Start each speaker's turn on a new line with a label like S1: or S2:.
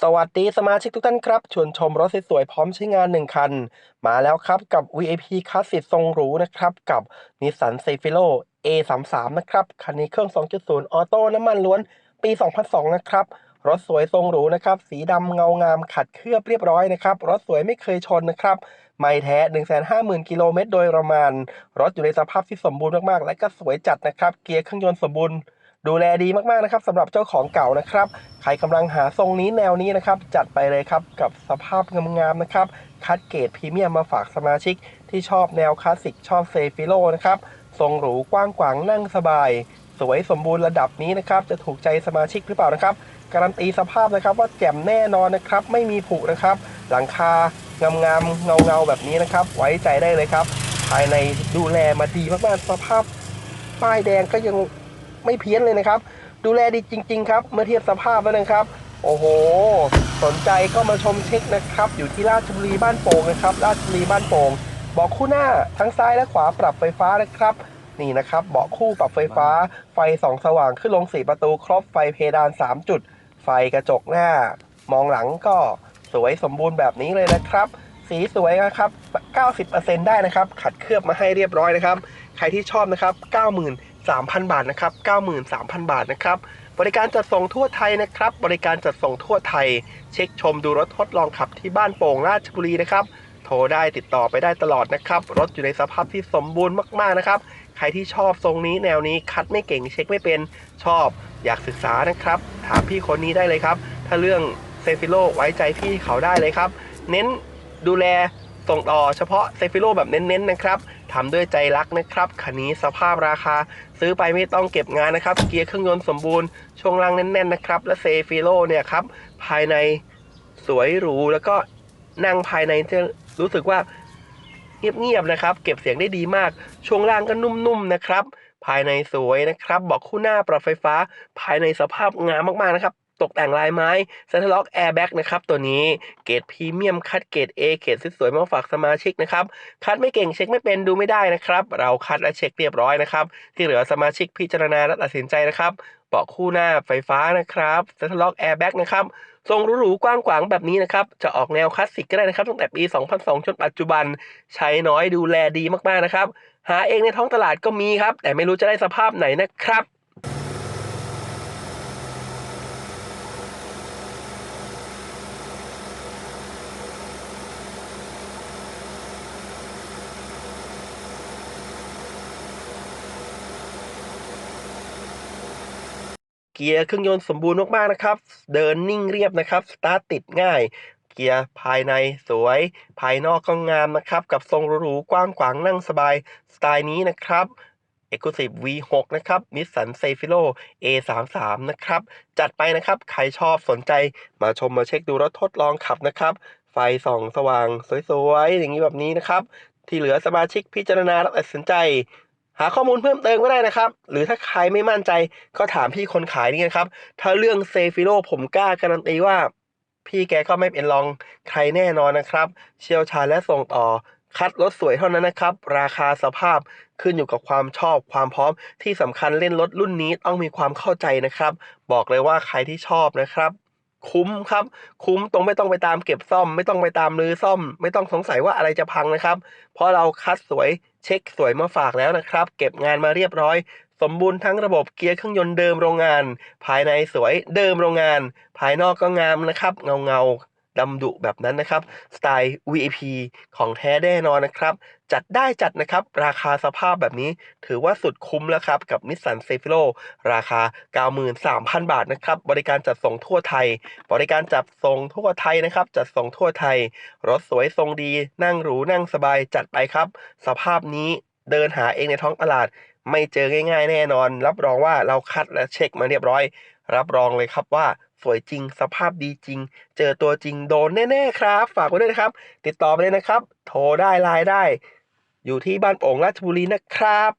S1: สวัสดีสมาชิกทุกท่านครับ ชวนชมรถสวยๆพร้อมใช้งาน 1 คัน มาแล้วครับกับ VIP คลาสสิกทรงหรูนะครับ กับ Nissan c e f i r o A33 นะครับ คันนี้เครื่อง 2.0 ออโต้น้ำมันล้วนปี 2002 นะครับ รถสวยทรงหรูนะครับ สีดำเงางามขัดเคลือบเรียบร้อยนะครับ รถสวยไม่เคยชนนะครับ ไม่แท้ 150,000 กิโลเมตรโดยประมาณ รถอยู่ในสภาพที่สมบูรณ์มากๆ และก็สวยจัดนะครับ เกียร์เครื่องยนต์สมบูรณ์ ดูแลดีมากๆนะครับสำหรับเจ้าของเก่านะครับ ใครกำลังหาทรงนี้แนวนี้นะครับ จัดไปเลยครับกับสภาพงามๆนะครับ คัดเกรดพรีเมียมมาฝากสมาชิก ที่ชอบแนวคลาสสิกชอบเซฟิโลนะครับ ทรงหรูกว้างขวางนั่งสบาย สวยสมบูรณ์ระดับนี้นะครับ จะถูกใจสมาชิกหรือเปล่านะครับ การันตีสภาพนะครับว่าแจ่มแน่นอนนะครับ ไม่มีผุนะครับ หลังคางามๆเงาๆแบบนี้นะครับ ไว้ใจได้เลยครับ ภายในดูแลมาดีมากๆสภาพป้ายแดงก็ยัง ไม่เพี้ยนเลยนะครับ ดูแลดีจริง ๆ ครับ เมื่อเทียบสภาพแล้วนะครับ โอ้โห สนใจก็มาชมเช็คนะครับ อยู่ที่ราชบุรีบ้านโป่งนะครับ ราชบุรีบ้านโป่งเบาะคู่หน้าทั้งซ้ายและขวาปรับไฟฟ้านะครับนี่นะครับเบาะคู่ปรับไฟฟ้าไฟสองสว่างขึ้นลงสีประตูครบไฟเพดาน 3 จุด ไฟกระจกหน้า มองหลังก็สวยสมบูรณ์แบบนี้เลยนะครับ สีสวยนะครับ 90%ได้นะครับ ขัดเคลือบมาให้เรียบร้อยนะครับ ใครที่ชอบนะครับ 3,000 บาทนะครับ93,000 บาทนะครับ บริการจัดส่งทั่วไทยนะครับ บริการจัดส่งทั่วไทย เช็คชมดูรถทดลองขับที่บ้านโป่งราชบุรีนะครับโทรได้ติดต่อไปได้ตลอดนะครับ รถอยู่ในสภาพที่สมบูรณ์มากๆนะครับ ใครที่ชอบทรงนี้แนวนี้คัดไม่เก่งเช็คไม่เป็นชอบ อยากศึกษานะครับ ถามพี่คนนี้ได้เลยครับ ถ้าเรื่องเซฟิโลไว้ใจพี่เขาได้เลยครับ เน้นดูแล ส่งต่อเฉพาะเซฟิโลแบบเน้นๆนะครับทำด้วยใจรักนะครับคันนี้สภาพราคา ซื้อไปไม่ต้องเก็บงานนะครับ เกียร์เครื่องยนต์สมบูรณ์ ช่วงล่างแน่นๆนะครับ และเซฟิโลเนี่ยครับ ภายในสวยหรู แล้วก็นั่งภายในจะรู้สึกว่าเงียบๆนะครับ เก็บเสียงได้ดีมาก ช่วงล่างก็นุ่มๆนะครับ ภายในสวยนะครับ บอกคู่หน้าปรับไฟฟ้า ภายในสภาพงามมากๆนะครับ ตกแต่งลายไม้เซนทล็อกแอร์แบ็กนะครับตัวนี้เกรดพรีเมียมคัดเกรด A เกรดสวยๆมาฝากสมาชิกนะครับคัดไม่เก่งเช็คไม่เป็นดูไม่ได้นะครับ เราคัดและเช็คเรียบร้อยนะครับ ที่เหลือสมาชิกพิจารณาและตัดสินใจนะครับเบาะคู่หน้าไฟฟ้านะครับเซนทรัลล็อกแอร์แบ็กนะครับทรงหรูๆกว้างขวางแบบนี้นะครับ จะออกแนวคลาสสิกก็ได้นะครับ ตั้งแต่ปี 2002 จนปัจจุบัน ใช้น้อยดูแลดีมากๆนะครับ หาเองในท้องตลาดก็มีครับ แต่ไม่รู้จะได้สภาพไหนนะครับ เกียร์เครื่องยนต์สมบูรณ์มากๆนะครับ เดินนิ่งเรียบนะครับสตาร์ทติดง่าย เกียร์ภายในสวย ภายนอกก็งามนะครับ กับทรงหรูๆกว้างขวางนั่งสบายสไตล์นี้นะครับ Exclusive V6 นะครับ Nissan c e f i r o A33 นะครับ จัดไปนะครับ ใครชอบสนใจมาชมมาเช็คดูรถทดลองขับนะครับ ไฟส่องสว่างสวยๆ อย่างนี้แบบนี้นะครับ ที่เหลือสมาชิกพิจารณาและตัดสินใจ หาข้อมูลเพิ่มเติมก็ได้นะครับ หรือถ้าใครไม่มั่นใจก็ถามพี่คนขายนี่นะครับ ถ้าเรื่องเซฟิโลผมกล้าการันตีว่า พี่แกก็ไม่เป็นรองใครแน่นอนนะครับ เชี่ยวชาญและส่งต่อคัดรถสวยเท่านั้นนะครับ ราคาสภาพขึ้นอยู่กับความชอบความพร้อมที่สำคัญเล่นรถรุ่นนี้ต้องมีความเข้าใจนะครับ บอกเลยว่าใครที่ชอบนะครับ คุ้มครับ คุ้มตรงไม่ต้องไปตามเก็บซ่อม ไม่ต้องไปตามรื้อซ่อม ไม่ต้องสงสัยว่าอะไรจะพังนะครับ เพราะเราคัดสวย เช็คสวยมาฝากแล้วนะครับ เก็บงานมาเรียบร้อย สมบูรณ์ทั้งระบบเกียร์เครื่องยนต์เดิมโรงงาน ภายในสวยเดิมโรงงาน ภายนอกก็งามนะครับ เงาเงา ดำดุแบบนั้นนะครับสไตล์ VIP ของแท้แน่นอนนะครับ จัดได้จัดนะครับ ราคาสภาพแบบนี้ ถือว่าสุดคุ้มแล้วครับ กับ Nissan c e f i r o ราคา 93,000 บาทนะครับ บริการจัดส่งทั่วไทย บริการจัดส่งทั่วไทยนะครับ จัดส่งทั่วไทย รถสวยทรงดี นั่งหรูนั่งสบายจัดไปครับ สภาพนี้เดินหาเองในท้องตลาด ไม่เจอง่าย ๆ แน่นอน รับรองว่าเราคัดและเช็คมาเรียบร้อย รับรองเลยครับว่า สวยจริง สภาพดีจริง เจอตัวจริงโดนแน่ๆครับ ฝากไว้ด้วยนะครับ ติดต่อไปเลยนะครับ โทรได้ไลน์ได้ อยู่ที่บ้านโป่งราชบุรีนะครับ